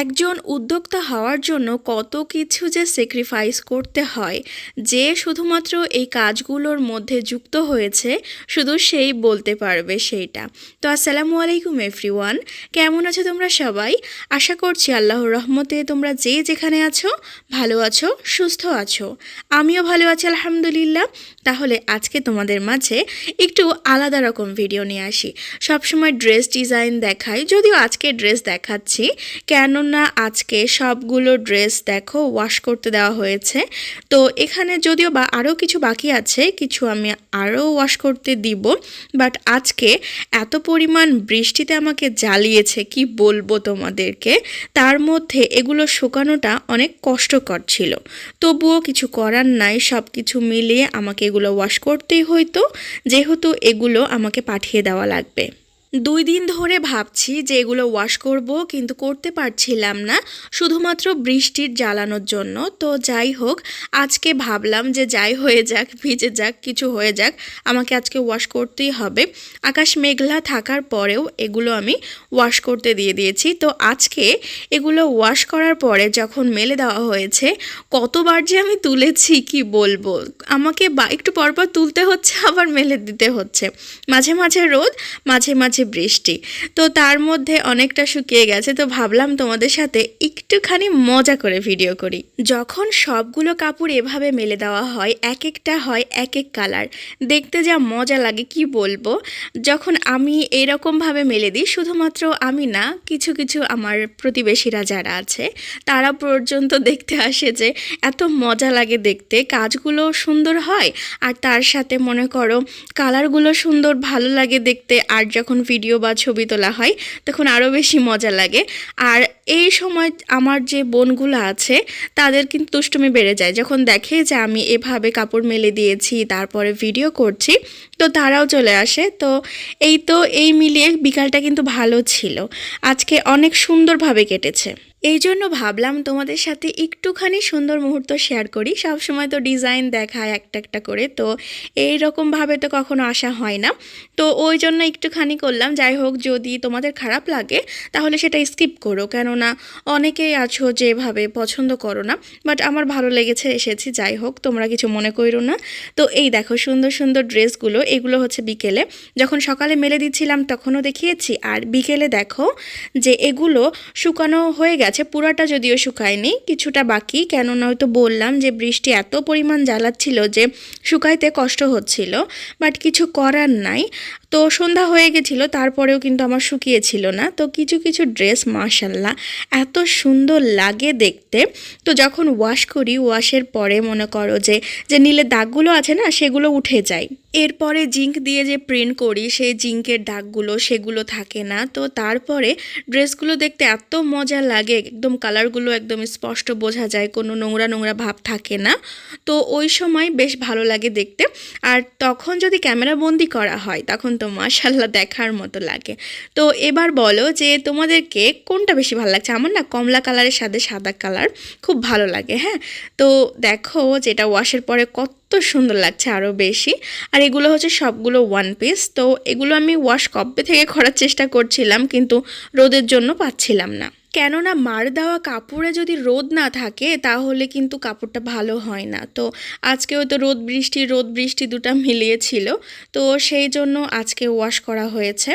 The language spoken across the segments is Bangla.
একজন উদ্যোক্তা হওয়ার জন্য কত কিছু যে স্যাক্রিফাইস করতে হয়, যে শুধুমাত্র এই কাজগুলোর মধ্যে যুক্ত হয়েছে, শুধু সেই বলতে পারবে সেইটা। তো আসসালামু আলাইকুম এভরিওয়ান কেমন আছো তোমরা সবাই? আশা করছি আল্লাহর রহমতে তোমরা যে যেখানে আছো, ভালো আছো, সুস্থ আছো। আমিও ভালো আছি, আলহামদুলিল্লাহ। তাহলে আজকে তোমাদের মাঝে একটু আলাদা রকম ভিডিও নিয়ে আসি। সবসময় ড্রেস ডিজাইন দেখাই, যদিও আজকে ড্রেস দেখাচ্ছি কেননা আজকে সবগুলো ড্রেস দেখো ওয়াশ করতে দেওয়া হয়েছে। তো এখানে যদিও বা আরও কিছু বাকি আছে, কিছু আমি আরও ওয়াশ করতে দিব বাট আজকে এত পরিমাণ বৃষ্টিতে আমাকে জ্বালিয়েছে, কি বলব তোমাদেরকে? তার মধ্যে এগুলো শুকানোটা অনেক কষ্টকর ছিল। তবুও কিছু করার নাই সব কিছু মিলিয়ে আমাকে এগুলো ওয়াশ করতেই হইতো, যেহেতু এগুলো আমাকে পাঠিয়ে দেওয়া লাগবে। দুই দিন ধরে ভাবছি যে এগুলো ওয়াশ করব, কিন্তু করতে পারছিলাম না, শুধুমাত্র বৃষ্টির জ্বালানোর জন্য। তো যাই হোক, আজকে ভাবলাম যে যাই হয়ে যাক, ভিজে যাক, কিছু হয়ে যাক, আমাকে আজকে ওয়াশ করতেই হবে। আকাশ মেঘলা থাকার পরেও এগুলো আমি ওয়াশ করতে দিয়ে দিয়েছি। তো আজকে এগুলো ওয়াশ করার পরে যখন মেলে দেওয়া হয়েছে, কতবার যে আমি তুলেছি, কি বলব? আমাকে বা, একটু পরপর তুলতে হচ্ছে, আবার মেলে দিতে হচ্ছে। মাঝে মাঝে রোদ, মাঝে মাঝে বৃষ্টি। তো তার মধ্যে অনেকটা শুকিয়ে গেছে, তো ভাবলাম তোমাদের সাথে একটুখানি মজা করে ভিডিও করি। যখন সবগুলো কাপড় এভাবে মেলে দেওয়া হয় এক একটা হয় এক এক কালার, দেখতে যা মজা লাগে, কি বলব? যখন আমি এরকমভাবে মেলে দিই, শুধুমাত্র আমি না, কিছু কিছু আমার প্রতিবেশীরা যারা আছে, তারা পর্যন্ত দেখতে আসে যে এত মজা লাগে দেখতে, কাজগুলো সুন্দর হয়, আর তার সাথে মনে করো কালারগুলো সুন্দর, ভালো লাগে দেখতে, আর যখন ভিডিও বা ছবি তোলা হয় তখন আরও বেশি মজা লাগে। আর এই সময় আমার যে বোনগুলো আছে, তাদের কিন্তু দুষ্টুমি বেড়ে যায়। যখন দেখে যে আমি এভাবে কাপড় মেলে দিয়েছি, তারপরে ভিডিও করছি, তো তারাও চলে আসে। তো এই তো, এই মিলিয়ে বিকালটা কিন্তু ভালো ছিল। আজকে অনেক সুন্দরভাবে কেটেছে। এই জন্য ভাবলাম তোমাদের সাথে একটুখানি সুন্দর মুহূর্ত শেয়ার করি। সব সময় তো ডিজাইন দেখায় একটা একটা করে, তো এই রকমভাবে তো কখনো আসা হয় না। তো ওই জন্য একটুখানি করলাম। যাই হোক, যদি তোমাদের খারাপ লাগে, তাহলে সেটা স্কিপ করো। কেননা অনেকেই আছো যেভাবে পছন্দ করো না বাট আমার ভালো লেগেছে, এসেছি, যাই হোক, তোমরা কিছু মনে করো না। তো এই দেখো, সুন্দর সুন্দর ড্রেসগুলো, এগুলো হচ্ছে বিকেলে। যখন সকালে মেলে দিচ্ছিলাম, তখনও দেখিয়েছি। আর বিকেলে দেখো যে এগুলো শুকানো হয়ে গেছে, পুরাটা যদিও শুকায়নি, কিছুটা বাকি, কেননা হয়তো বললাম যে বৃষ্টি এত পরিমাণ জ্বালাচ্ছিল যে শুকাইতে কষ্ট হচ্ছিল বাট কিছু করার নাই। তো সন্ধ্যা হয়ে গেছিল, তারপরেও কিন্তু আমার শুকিয়েছিল না। তো কিছু কিছু ড্রেস, মাশাল্লাহ এত সুন্দর লাগে দেখতে। তো যখন ওয়াশ করি ওয়াশের পরে মনে করো যে যে নীলের দাগগুলো আছে না, সেগুলো উঠে যায়। এরপরে জিঙ্ক দিয়ে যে প্রিন্ট করি, সেই জিঙ্কের দাগগুলো সেগুলো থাকে না। তো তারপরে ড্রেসগুলো দেখতে এত মজা লাগে, একদম কালারগুলো একদম স্পষ্ট বোঝা যায়, কোনো নোংরা নোংরা ভাব থাকে না। তো ওই সময় বেশ ভালো লাগে দেখতে। আর তখন যদি ক্যামেরা বন্দি করা হয়, তখন তো মাশাল্লাহ দেখার মতো লাগে। তো এবার বলো যে তোমাদেরকে কোনটা বেশি ভালো লাগছে? আমার না কমলা কালারের সাথে সাদা কালার খুব ভালো লাগে হ্যাঁ? তো দেখো যেটা ওয়াশের পরে কত সুন্দর লাগছে আরও বেশি। আর এগুলো হচ্ছে সবগুলো ওয়ান পিস তো এগুলো আমি ওয়াশ কবে থেকে করার চেষ্টা করছিলাম, কিন্তু রোদের জন্য পাচ্ছিলাম না। কেননা মার দেওয়া কাপড়ে যদি রোদ না থাকে, তাহলে কিন্তু কাপড়টা ভালো হয় না। তো আজকেও তো রোদ বৃষ্টি রোদ বৃষ্টি দুটা মিলিয়েছিল। তো সেই জন্য আজকে ওয়াশ করা হয়েছে।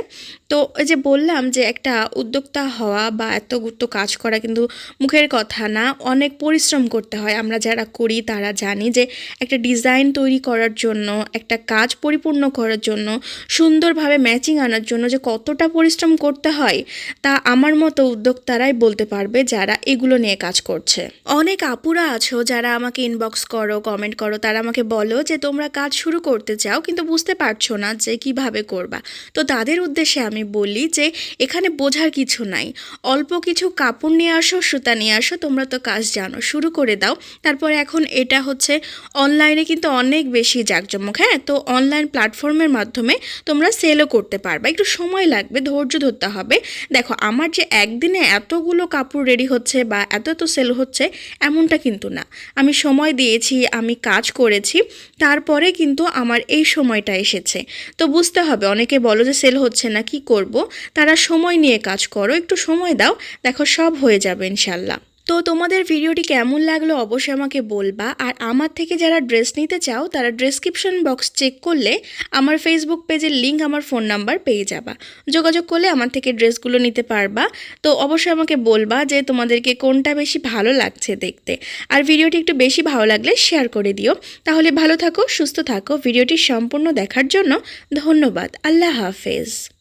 তো ওই যে বললাম যে একটা উদ্যোক্তা হওয়া বা এত গুরুত্ব কাজ করা কিন্তু মুখের কথা না, অনেক পরিশ্রম করতে হয়। আমরা যারা করি, তারা জানি যে একটা ডিজাইন তৈরি করার জন্য, একটা কাজ পরিপূর্ণ করার জন্য, সুন্দরভাবে ম্যাচিং আনার জন্য যে কতটা পরিশ্রম করতে হয়, তা আমার মতো উদ্যোক্তারাই বলতে পারবে যারা এগুলো নিয়ে কাজ করছে। অনেক আপুরা আছো যারা আমাকে ইনবক্স করো কমেন্ট করো, তারা আমাকে বলো যে তোমরা কাজ শুরু করতে চাও কিন্তু বুঝতে পারছ না যে কীভাবে করবা। তো তাদের উদ্দেশ্যে আমি বলি যে এখানে বোঝার কিছু নাই। অল্প কিছু কাপড় নিয়ে আসো, সুতা নিয়ে আসো, তোমরা তো কাজ জানো, শুরু করে দাও। তারপর এখন এটা হচ্ছে অনলাইনে কিন্তু অনেক বেশি জাঁকজমক হ্যাঁ? তো অনলাইন প্ল্যাটফর্মের মাধ্যমে তোমরা সেলও করতে পারবা। একটু সময় লাগবে, ধৈর্য ধরতে হবে। দেখো, আমার যে একদিনে এত এতগুলো কাপড় রেডি হচ্ছে বা এত এত সেল হচ্ছে এমনটা কিন্তু না। আমি সময় দিয়েছি, আমি কাজ করেছি, তারপরে কিন্তু আমার এই সময়টা এসেছে। তো বুঝতে হবে, অনেকে বলো যে সেল হচ্ছে না, কি করব? তারা সময় নিয়ে কাজ করো, একটু সময় দাও, দেখো সব হয়ে যাবে ইনশাল্লাহ তো তোমাদের ভিডিওটি কেমন লাগল অবশ্যই আমাকে বলবা। আর আমার থেকে যারা ড্রেস নিতে চাও, তারা ডেসক্রিপশন বক্স চেক করলে আমার ফেসবুক পেজের লিঙ্ক আমার ফোন নাম্বার পেয়ে যাবা। যোগাযোগ করলে আমার থেকে ড্রেসগুলো নিতে পারবা। তো অবশ্যই আমাকে বলবা যে তোমাদেরকে কোনটা বেশি ভালো লাগছে দেখতে। আর ভিডিওটি একটু বেশি ভালো লাগলে শেয়ার করে দিও। তাহলে ভালো থাকো, সুস্থ থাকো। ভিডিওটি সম্পূর্ণ দেখার জন্য ধন্যবাদ। আল্লাহ হাফেজ।